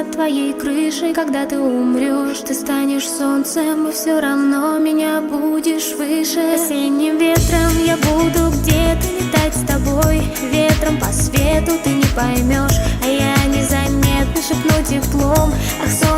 над твоей крышей Когда ты умрешь, ты станешь солнцем И все равно меня будешь выше Осенним ветром я буду где-то летать с тобой Ветром по свету ты не поймешь А я незаметно шепну теплом Ах, солнце.